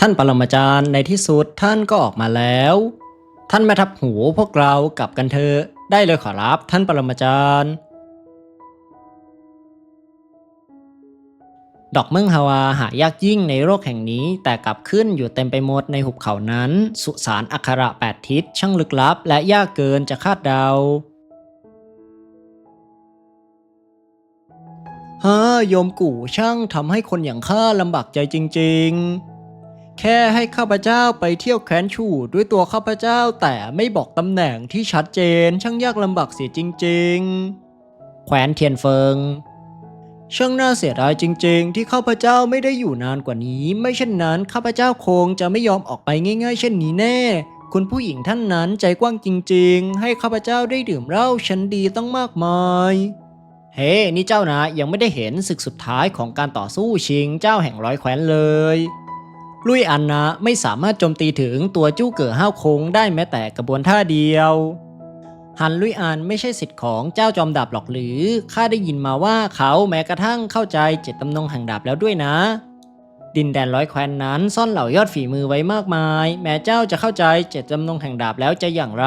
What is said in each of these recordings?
ท่านปรมาจารย์ในที่สุดท่านก็ออกมาแล้ว ท่านแม่ทัพหูพวกเรากลับกันเถอะได้เลยขอรับท่านปรมาจารย์ ดอกเมืองฮาวาหายากยิ่งในโลกแห่งนี้ แต่กลับขึ้นอยู่เต็มไปหมดในหุบเขานั้น สุสานอัคระแปดทิศช่างลึกลับ และยากเกินจะคาดเดาฮ่าโยมกู่ช่างทำให้คนอย่างข้าลำบากใจจริง ๆ แค่ให้ข้าพเจ้าไปเที่ยวแคว้นชูด้วยตัวข้าพเจ้าแต่ไม่บอกตำแหน่งที่ชัดเจนช่างยากลำบากเสียจริง ๆ แคว้นเทียนเฟิง ช่างน่าเสียดายจริง ๆ ที่ข้าพเจ้าไม่ได้อยู่นานกว่านี้ ไม่เช่นนั้นข้าพเจ้าคงจะไม่ยอมออกไปง่าย ๆ เช่นนี้แน่ คุณผู้หญิงท่านนั้นใจกว้างจริง ๆ ให้ข้าพเจ้าได้ดื่มเหล้าชั้นดีตั้งมากมายเฮ้นี่เจ้านะยังไม่ได้เห็นศึกสุดท้ายของการต่อสู้ชิงเจ้าแห่งร้อยแคว้นเลย ลุยอันนะไม่สามารถโจมตีถึงตัวจู้เก๋อห้าวคงได้แม้แต่กระบวนท่าเดียวฮันลุยอันไม่ใช่สิทธิ์ของเจ้าจอมดาบหรอกหรือ ข้าได้ยินมาว่าเขาแม้กระทั่งเข้าใจเจตจำนงแห่งดาบแล้วด้วยนะ ดินแดนร้อยแคว้นนั้นซ่อนเหล่ายอดฝีมือไว้มากมาย แม้เจ้าจะเข้าใจเจตจำนงแห่งดาบแล้วจะอย่างไร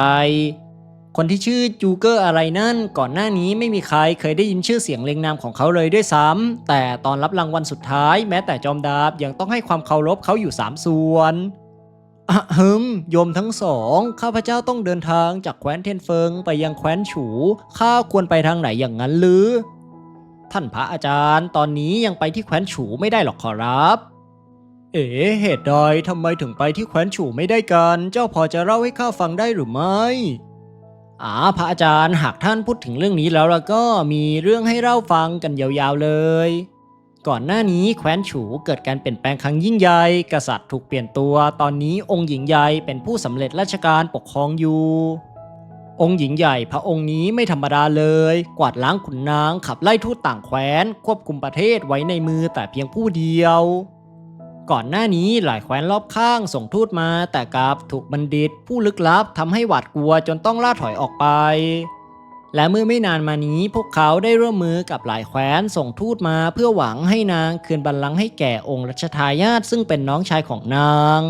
คนที่ชื่อจูเกอร์อะไรนั่นก่อนหน้านี้ไม่มีใครเคยได้ยินชื่อเสียงเรียงนามของเขาเลยด้วยซ้ำแต่ตอนรับรางวัลสุดท้ายแม้แต่จอมดาบยังต้องให้ความเคารพเขาอยู่สามส่วนอะฮึมโยมทั้งสอง ข้าพเจ้าต้องเดินทางจากแคว้นเทียนเฟิงไปยังแคว้นฉู ข้าควรไปทางไหนอย่างนั้นหรือ ท่านพระอาจารย์ ตอนนี้ยังไปที่แคว้นฉูไม่ได้หรอกขอรับ เอ๋เหตุใดทำไมถึงไปที่แคว้นฉูไม่ได้กัน เจ้าพอจะเล่าให้ข้าฟังได้หรือไม่ อ่าพระอาจารย์หากท่านพูดถึงเรื่องนี้แล้วแล้วก็มีเรื่องให้เล่าฟังกันยาวๆเลย ก่อนหน้านี้แคว้นฉูเกิดการเปลี่ยนแปลงครั้งยิ่งใหญ่กษัตริย์ถูกเปลี่ยนตัว ตอนนี้องค์หญิงใหญ่เป็นผู้สำเร็จราชการปกครองอยู่องค์หญิงใหญ่พระองค์นี้ไม่ธรรมดาเลย กวาดล้างขุนนางขับไล่ทูตต่างแคว้น ควบคุมประเทศไว้ในมือแต่เพียงผู้เดียว ก่อนหน้านี้หลายแคว้นรอบข้างส่งทูตมา แต่กลับถูกบัณฑิต ผู้ลึกลับทำให้หวาดกลัวจนต้องล่าถอยออกไป และเมื่อไม่นานมานี้พวกเขาได้ร่วมมือกับหลายแคว้นส่งทูตมาเพื่อหวังให้นางคืนบัลลังก์ให้แก่องค์รัชทายาทซึ่งเป็นน้องชายของนาง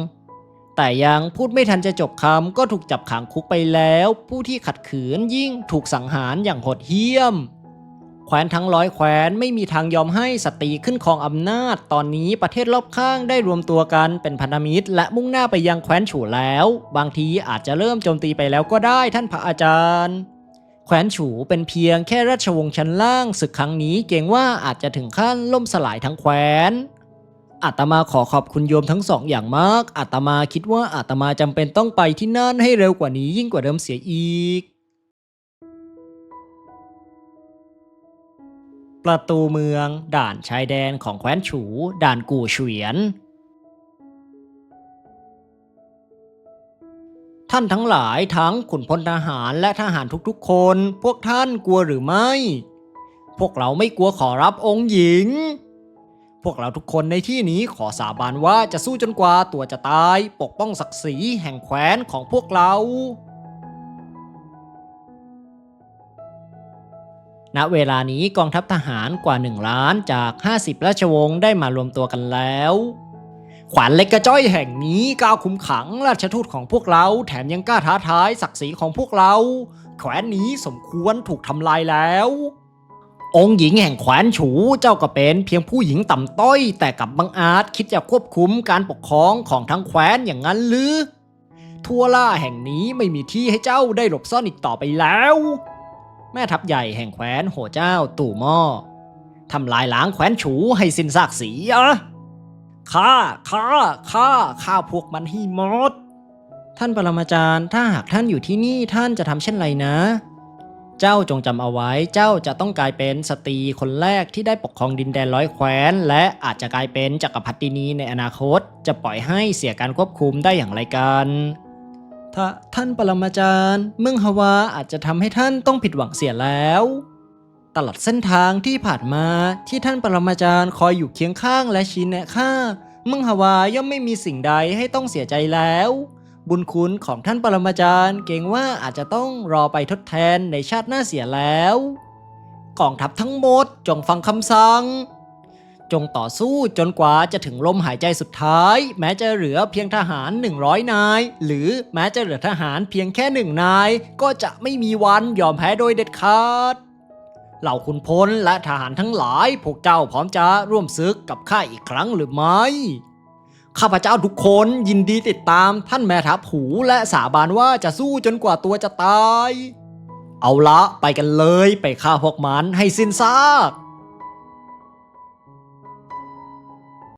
แต่ยังพูดไม่ทันจะจบคำก็ถูกจับขังคุกไปแล้ว ผู้ที่ขัดขืนยิ่งถูกสังหารอย่างโหดเหี้ยม แคว้นทั้งร้อยแคว้นไม่มีทางยอมให้สตรีขึ้นครองอำนาจ ตอนนี้ประเทศรอบข้างได้รวมตัวกันเป็นพันธมิตร และมุ่งหน้าไปยังแคว้นฉูแล้ว บางทีอาจจะเริ่มโจมตีไปแล้วก็ได้ท่านพระอาจารย์ แคว้นฉูเป็นเพียงแค่ราชวงศ์ชั้นล่างศึกครั้งนี้เกรงว่าอาจจะถึงขั้นล่มสลายทั้งแคว้นอาตมาขอขอบคุณโยมทั้งสองอย่างมากอาตมาคิดว่าอาตมาจำเป็นต้องไปที่นั่นให้เร็วกว่านี้ยิ่งกว่าเดิมเสียอีก ประตูเมือง ด่านชายแดนของแคว้นฉู ด่านกู่เฉวียน ท่านทั้งหลายทั้งขุนพลทหารและทหารทุกๆคน พวกท่านกลัวหรือไม่ พวกเราไม่กลัวขอรับองค์หญิง พวกเราทุกคนในที่นี้ขอสาบานว่าจะสู้จนกว่าตัวจะตาย ปกป้องศักดิ์ศรีแห่งแคว้นของพวกเรา ณเวลานี้กองทัพทหารกว่า 1 ล้านจาก 50 ราชวงศ์ได้มารวมตัวกันแล้ว ขวัญเล็กกระจ้อยแห่งนี้กล้าคุมขังราชทูตของพวกเราแถมยังกล้าท้าทายศักดิ์ศรีของพวกเรา แขวนนี้สมควรถูกทำลายแล้ว องค์หญิงแห่งแขวนฉูเจ้าก็เป็นเพียงผู้หญิงต่ำต้อย แต่กับบังอาจคิดจะควบคุมการปกครองของทั้งแคว้นอย่างนั้นหรือ ทั่วล่าแห่งนี้ไม่มีที่ให้เจ้าได้หลบซ่อนอีกต่อไปแล้ว แม่ทัพใหญ่แห่งแคว้นโหเจ้าตู่หม้อทำลายล้างแคว้นฉูให้สิ้นซากสีอะข้าข้าข้าข้าพวกมันให้หมด ท่านปรมาจารย์ถ้าหากท่านอยู่ที่นี่ท่านจะทำเช่นไรนะ เจ้าจงจำเอาไว้เจ้าจะต้องกลายเป็นสตรีคนแรกที่ได้ปกครองดินแดนร้อยแคว้น และอาจจะกลายเป็นจักรพรรดินีในอนาคต จะปล่อยให้เสียการควบคุมได้อย่างไรกัน ถ้าท่านปรมาจารย์เมืองฮาวาอาจจะทำให้ท่านต้องผิดหวังเสียแล้ว ตลอดเส้นทางที่ผ่านมาที่ท่านปรมาจารย์คอยอยู่เคียงข้างและชี้แนะข้าเมืองฮาวาย่อมไม่มีสิ่งใดให้ต้องเสียใจแล้ว บุญคุณของท่านปรมาจารย์เกรงว่าอาจจะต้องรอไปทดแทนในชาติหน้าเสียแล้ว กองทัพทั้งหมดจงฟังคำสั่ง จงต่อสู้จนกว่าจะถึงลมหายใจสุดท้าย แม้จะเหลือเพียงทหาร 100 นาย หรือแม้จะเหลือทหารเพียงแค่หนึ่งนาย ก็จะไม่มีวันยอมแพ้โดยเด็ดขาดเหล่าขุนพลและทหารทั้งหลาย พวกเจ้าพร้อมจะร่วมซึกกับข้าอีกครั้งหรือไม่ข้าพเจ้าทุกคนยินดีติดตามท่านแม่ทัพหูและสาบานว่าจะสู้จนกว่าตัวจะตาย เอาละไปกันเลยไปฆ่าพวกมันให้สิ้นซาก